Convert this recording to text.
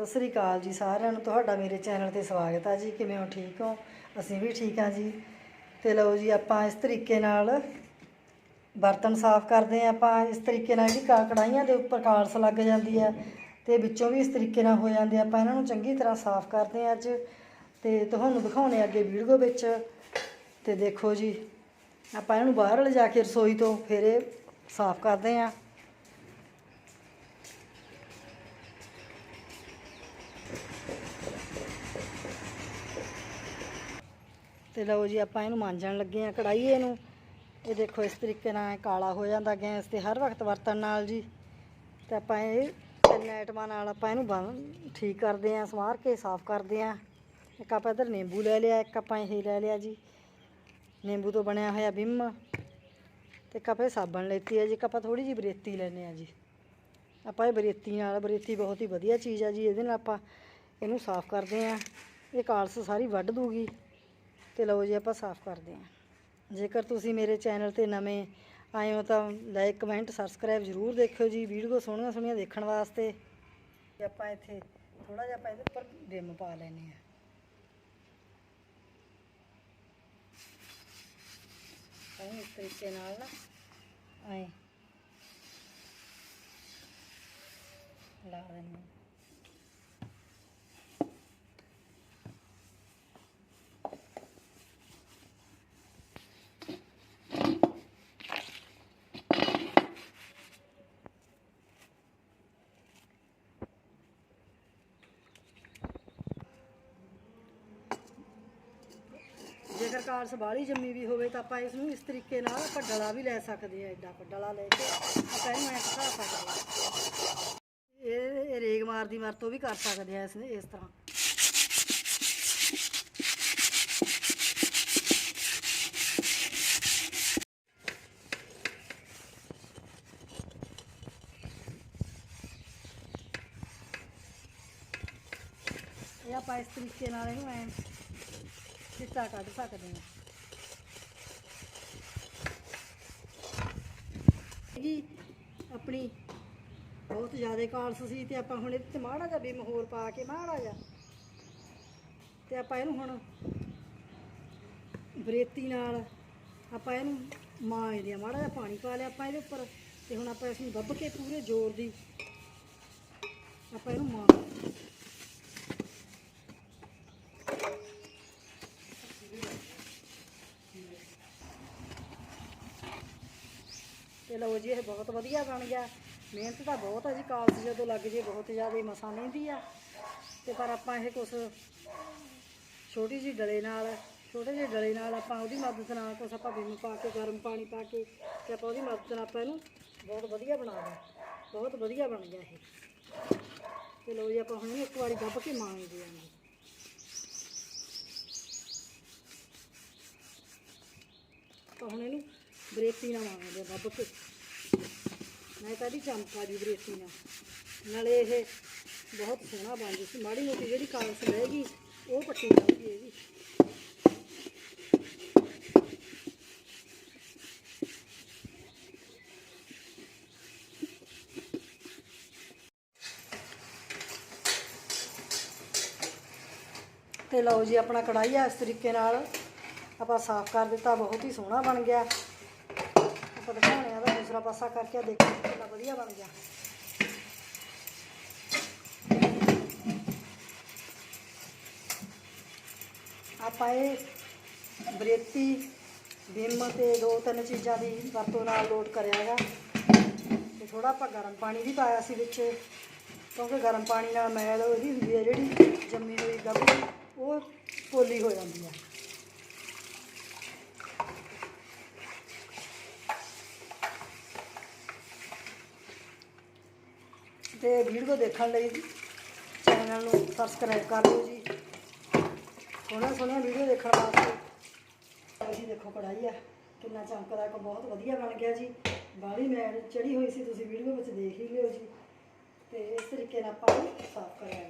ਸਤਿ ਸ੍ਰੀ ਅਕਾਲ ਜੀ ਸਾਰਿਆਂ ਨੂੰ, ਤੁਹਾਡਾ ਮੇਰੇ ਚੈਨਲ ਤੇ ਸਵਾਗਤ ਆ ਜੀ। ਕਿਵੇਂ ਹੋ? ਠੀਕ ਹੋ? ਅਸੀਂ ਵੀ ਠੀਕ ਹਾਂ ਜੀ। ਤੇ ਲਓ ਜੀ, ਆਪਾਂ ਇਸ ਤਰੀਕੇ ਨਾਲ ਬਰਤਨ ਸਾਫ਼ ਕਰਦੇ ਹਾਂ। ਆਪਾਂ ਇਸ ਤਰੀਕੇ ਨਾਲ ਜਿਹੜੀ ਕਾ- ਕੜਾਹੀਆਂ ਦੇ ਉੱਪਰ ਕਾਲਸ ਲੱਗ ਜਾਂਦੀ ਹੈ ਤੇ ਵਿੱਚੋਂ ਵੀ ਇਸ ਤਰੀਕੇ ਨਾਲ ਹੋ ਜਾਂਦੇ ਆਪਾਂ ਇਹਨਾਂ ਨੂੰ ਚੰਗੀ ਤਰ੍ਹਾਂ ਸਾਫ਼ ਕਰਦੇ ਹਾਂ ਅੱਜ। ਤੇ ਤੁਹਾਨੂੰ ਦਿਖਾਉਣੇ ਅੱਗੇ ਵੀਡੀਓ ਵਿੱਚ। ਤੇ ਦੇਖੋ ਜੀ, ਆਪਾਂ ਇਹਨੂੰ ਬਾਹਰ ਲਿਜਾ ਕੇ ਰਸੋਈ ਤੋਂ ਫਿਰ ਇਹ ਸਾਫ਼ ਕਰਦੇ ਹਾਂ। ਤੇ ਲਓ ਜੀ, ਆਪਾਂ ਇਹਨੂੰ ਮਾਂਜਣ ਲੱਗੇ ਆ ਕੜਾਈਏ ਨੂੰ। ਇਹ ਦੇਖੋ, ਇਸ ਤਰੀਕੇ ਨਾਲ ਕਾਲਾ ਹੋ ਜਾਂਦਾ ਗੈਸ ਤੇ ਹਰ ਵਕਤ ਵਰਤਣ ਨਾਲ ਜੀ। ਤੇ ਆਪਾਂ ਇਹ ਤਿੰਨ ਆਈਟਮਾਂ ਨਾਲ ਆਪਾਂ ਇਹਨੂੰ ਬੰਨ ਠੀਕ ਕਰਦੇ ਆ ਸਵਾਰ ਕੇ ਸਾਫ਼ ਕਰਦੇ ਆ ਇੱਕ ਆਪਾਂ ਇਧਰ ਨਿੰਬੂ ਲੈ ਲਿਆ, ਇੱਕ ਆਪਾਂ ਇਹ ਲੈ ਲਿਆ ਜੀ। ਨਿੰਬੂ ਤੋਂ ਬਣਿਆ ਹੋਇਆ ਬਿੰਮ। ਤੇ ਇੱਕ ਆਪਾਂ ਇਹ ਸਾਬਣ ਲੈਤੀ ਹੈ ਜੀ, ਇੱਕ ਆਪਾਂ ਥੋੜੀ ਜਿਹੀ ਬਰੇਤੀ ਲੈਨੇ ਆ ਜੀ। ਆਪਾਂ ਇਹ ਬਰੇਤੀ ਨਾਲ, ਬਰੇਤੀ ਬਹੁਤ ਹੀ ਵਧੀਆ ਚੀਜ਼ ਆ ਜੀ, ਇਹਦੇ ਨਾਲ ਆਪਾਂ ਇਹਨੂੰ ਸਾਫ਼ ਕਰਦੇ ਆ ਇਹ ਕਾਲਸ ਸਾਰੀ ਵੱਢ ਦੂਗੀ। ਤੇ ਲਓ ਜੀ ਆਪਾਂ ਸਾਫ਼ ਕਰਦੇ ਹਾਂ। ਜੇਕਰ ਤੁਸੀਂ ਮੇਰੇ ਚੈਨਲ ਤੇ ਨਵੇਂ ਆਏ ਹੋ ਤਾਂ ਲਾਈਕ, ਕਮੈਂਟ, ਸਬਸਕ੍ਰਾਈਬ ਜ਼ਰੂਰ ਦੇਖਿਓ ਜੀ। ਵੀਡੀਓ ਸੋਹਣੀਆਂ ਸੋਹਣੀਆਂ ਦੇਖਣ ਵਾਸਤੇ। ਆਪਾਂ ਇੱਥੇ ਥੋੜਾ ਜਿਹਾ ਆਪਾਂ ਇਹਦੇ ਉੱਪਰ ਵਿਮ ਪਾ ਲੈਨੇ ਆ ਤਾਂ ਇਸ ਤਰੀਕੇ ਨਾਲ ਨਾ ਐਂ ਲਾ ਦੇਣੀ ਜੇਕਰ ਕਾਰਸ ਜੰਮੀ ਵੀ ਹੋਵੇ ਤਾਂ ਆਪਾਂ ਇਸ ਨੂੰ ਇਸ ਤਰੀਕੇ ਨਾਲ ਆਪਾਂ ਡਲਾ ਵੀ ਲੈ ਸਕਦੇ ਆ ਐਡਾ ਆਪਾਂ ਡਲਾ ਲੈ ਕੇ ਆਪਾਂ ਇਹਨੂੰ ਐਂ ਘਟਾ ਸਕਦੇ ਇਹ ਰੇਗ ਮਾਰ ਦੀ ਵਰਤੋਂ ਵੀ ਕਰ ਸਕਦੇ ਆ ਇਸ ਇਸ ਤਰ੍ਹਾਂ। ਇਹ ਆਪਾਂ ਇਸ ਤਰੀਕੇ ਨਾਲ ਇਹਨੂੰ ਐਂ ਚਿੱਟਾ ਕੱਢ ਸਕਦੇ ਹਾਂ। ਜੀ ਆਪਣੀ ਬਹੁਤ ਜ਼ਿਆਦਾ ਕਾਲਸ ਸੀ ਤੇ ਆਪਾਂ ਹੁਣ ਇਹਦੇ ਤੇ ਮਾੜਾ ਜਿਹਾ ਬਿਮ ਹੋਰ ਪਾ ਕੇ ਮਾੜਾ ਜਿਹਾ। ਤੇ ਆਪਾਂ ਇਹਨੂੰ ਹੁਣ ਬਰੇਤੀ ਨਾਲ ਆਪਾਂ ਇਹਨੂੰ ਮਾਂਜਦੇ ਆ ਮਾੜਾ ਜਿਹਾ ਪਾਣੀ ਪਾ ਲਿਆ ਆਪਾਂ ਇਹਦੇ ਉੱਪਰ ਤੇ ਹੁਣ ਆਪਾਂ ਇਸ ਨੂੰ ਦੱਬ ਕੇ ਪੂਰੇ ਜ਼ੋਰ ਦੀ ਆਪਾਂ ਇਹਨੂੰ ਮਾਂ ਤੇ ਲਓ ਜੀ, ਇਹ ਬਹੁਤ ਵਧੀਆ ਬਣ ਗਿਆ। ਮਿਹਨਤ ਤਾਂ ਬਹੁਤ ਹੈ ਜੀ ਕਾਲਜ ਜਦੋਂ ਲੱਗ ਜੇ ਬਹੁਤ ਜ਼ਿਆਦਾ ਮਸਾਂ ਲੈਂਦੀ ਆ। ਤੇ ਪਰ ਆਪਾਂ ਇਹ ਕੁਛ ਛੋਟੀ ਜਿਹੀ ਡਲੇ ਨਾਲ, ਛੋਟੇ ਜਿਹੇ ਡਲੇ ਨਾਲ ਆਪਾਂ ਉਹਦੀ ਮਦਦ ਨਾਲ ਕੁਛ ਆਪਾਂ ਬਿੰਨ ਪਾ ਕੇ, ਗਰਮ ਪਾਣੀ ਪਾ ਕੇ ਤੇ ਆਪਾਂ ਉਹਦੀ ਮਦਦ ਨਾਲ ਆਪਾਂ ਇਹਨੂੰ ਬਹੁਤ ਵਧੀਆ ਬਣਾ ਦਿਆ ਬਹੁਤ ਵਧੀਆ ਬਣ ਗਿਆ ਇਹ। ਤੇ ਲਓ ਜੀ, ਆਪਾਂ ਹੁਣ ਇਹਨੂੰ ਇੱਕ ਵਾਰੀ ਦੱਬ ਕੇ ਮਾਂਜਦੇ ਆਂਗੇ ਆਪਾਂ ਹੁਣ ਇਹਨੂੰ ਬਰੇਤੀ ਨਾਲ ਮਾਂਜਦੇ ਆ ਦੱਬ ਕੇ ਮੈਂ ਤਾਂ ਇਹਦੀ ਚਮਕਾ ਦੀ ਬਰੇਤੀ ਨਾਲ। ਨਾਲੇ ਇਹ ਬਹੁਤ ਸੋਹਣਾ ਬਣ ਜੂ ਸੀ। ਮਾੜੀ ਮੋਟੀ ਜਿਹੜੀ ਕਾਲਸ ਰਹੇਗੀ ਉਹ ਪੱਟੀ ਜਾਊਗੀ ਇਹਦੀ। ਤੇ ਲਓ ਜੀ, ਆਪਣਾ ਕੜਾਈ ਆ ਇਸ ਤਰੀਕੇ ਨਾਲ। ਆਪਾਂ ਸਾਫ਼ ਕਰ ਦਿੱਤਾ, ਬਹੁਤ ਹੀ ਸੋਹਣਾ ਬਣ ਗਿਆ। ਆਪਾਂ ਦਿਖਾਉਣੇ ਆ ਦਾ ਦੂਸਰਾ ਪਾਸਾ ਕਰਕੇ ਦੇਖੋ ਕਿੰਨਾ ਵਧੀਆ ਬਣ ਗਿਆ। ਆਪਾਂ ਇਹ ਬਰੇਤੀ ਬਿੰਮ ਤੇ ਦੋ ਤਿੰਨ ਚੀਜ਼ਾਂ ਦੀ ਵਰਤੋਂ ਨਾਲ ਲੋਡ ਕਰਿਆ ਹੈਗਾ। ਤੇ ਥੋੜਾ ਆਪਾਂ ਗਰਮ ਪਾਣੀ ਵੀ ਪਾਇਆ ਸੀ ਵਿੱਚ, ਕਿਉਂਕਿ ਗਰਮ ਪਾਣੀ ਨਾਲ ਮੈਲ ਉਹਦੀ ਹੁੰਦੀ ਹੈ ਜਿਹੜੀ ਜੰਮੀ ਹੋਈ ਗੱਭੀ ਉਹ ਪੋਲੀ ਹੋ ਜਾਂਦੀ ਹੈ। ਤੇ ਵੀਡੀਓ ਦੇਖਣ ਲਈ ਚੈਨਲ ਨੂੰ ਸਬਸਕ੍ਰਾਈਬ ਕਰ ਲਓ ਜੀ। ਸੋਹਣਾ ਸੋਹਣਾ ਵੀਡੀਓ ਦੇਖਣ ਵਾਸਤੇ। ਆਹ ਜੀ ਦੇਖੋ ਕੜਾਈ ਆ। ਕਿੰਨਾ ਚਮਕਦਾ ਇੱਕ ਬਹੁਤ ਵਧੀਆ ਬਣ ਗਿਆ ਜੀ। ਬਾਹਲੀ ਮੈਲ ਚੜੀ ਹੋਈ ਸੀ, ਤੁਸੀਂ ਵੀਡੀਓ ਵਿੱਚ ਦੇਖ ਹੀ ਲਿਓ ਜੀ। ਤੇ ਇਸ ਤਰੀਕੇ ਨਾਲ ਆਪਾਂ ਸਾਫ਼ ਕਰਿਆ